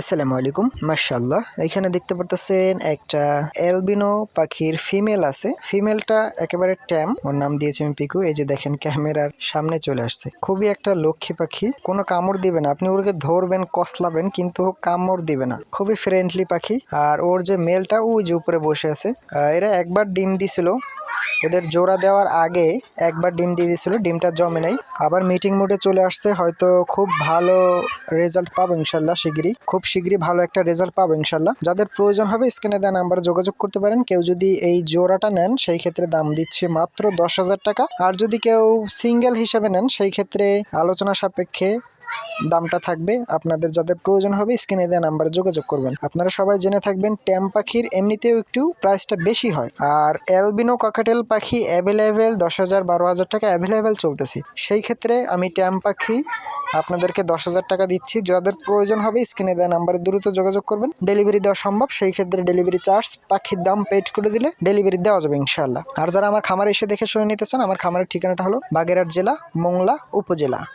আসসালামু আলাইকুম। মাশাল্লাহ এখানে দেখতে পারতেছেন একটা এলবিনো পাখির ফিমেল আছে। ফিমেলটা একেবারে ট্যাম, ওর নাম দিয়েছি আমি পিকু। এই যে দেখেন, ক্যামেরার সামনে চলে আসছে। খুবই একটা লক্ষ্মী পাখি, কোনো কামড় দিবে না। আপনি ওকে ধরবেন, কসলাবেন, কিন্তু কামড় দিবে না। খুবই ফ্রেন্ডলি পাখি। আর ওর যে মেলটা, ওই যে উপরে বসে আছে। এরা একবার ডিম দিছিল ওদের জোড়া দেওয়ার আগে একবার ডিম দিয়ে দিয়েছিল, ডিমটা জমে নেই। আবার মিটিং মোডে চলে আসছে, হয়তো খুব ভালো রেজাল্ট পাবো ইনশাল্লাহ শিগগিরই। খুব শিগগিরই ভালো একটা রেজাল্ট পাবো ইনশাল্লাহ। যাদের প্রয়োজন হবে স্ক্রিনে দেওয়া নাম্বারে যোগাযোগ করতে পারেন। কেউ যদি এই জোড়াটা নেন, সেই ক্ষেত্রে দাম দিচ্ছে মাত্র দশ হাজার টাকা। আর যদি কেউ সিঙ্গেল হিসেবে নেন, সেই ক্ষেত্রে আলোচনা সাপেক্ষে দামটা থাকবে। আপনাদের যাদের প্রয়োজন হবে, স্ক্রিনে দেওয়া নাম্বারে যোগাযোগ করবেন। আপনারা সবাই জেনে থাকবেন, ট্যাম পাখির এমনিতেও একটু প্রাইসটা বেশি হয়। আর অ্যালবিনো কাকাটেল পাখি অ্যাভেলেবেল দশ হাজার বারো হাজার টাকা অ্যাভেলেবেল চলতেছে। সেই ক্ষেত্রে আমি ট্যাম পাখি আপনাদেরকে দশ হাজার টাকা দিচ্ছি। যাদের প্রয়োজন হবে, স্ক্রিনে দেওয়া নাম্বারে দ্রুত যোগাযোগ করবেন। ডেলিভারি দেওয়া সম্ভব। সেই ক্ষেত্রে ডেলিভারি চার্জ পাখির দাম পেড করে দিলে ডেলিভারি দেওয়া যাবে ইনশাল্লাহ আর যারা আমার খামারে এসে দেখে শুনে নিতে চান, আমার খামারের ঠিকানাটা হলো বাগেরহাট জেলা, মোংলা উপজেলা।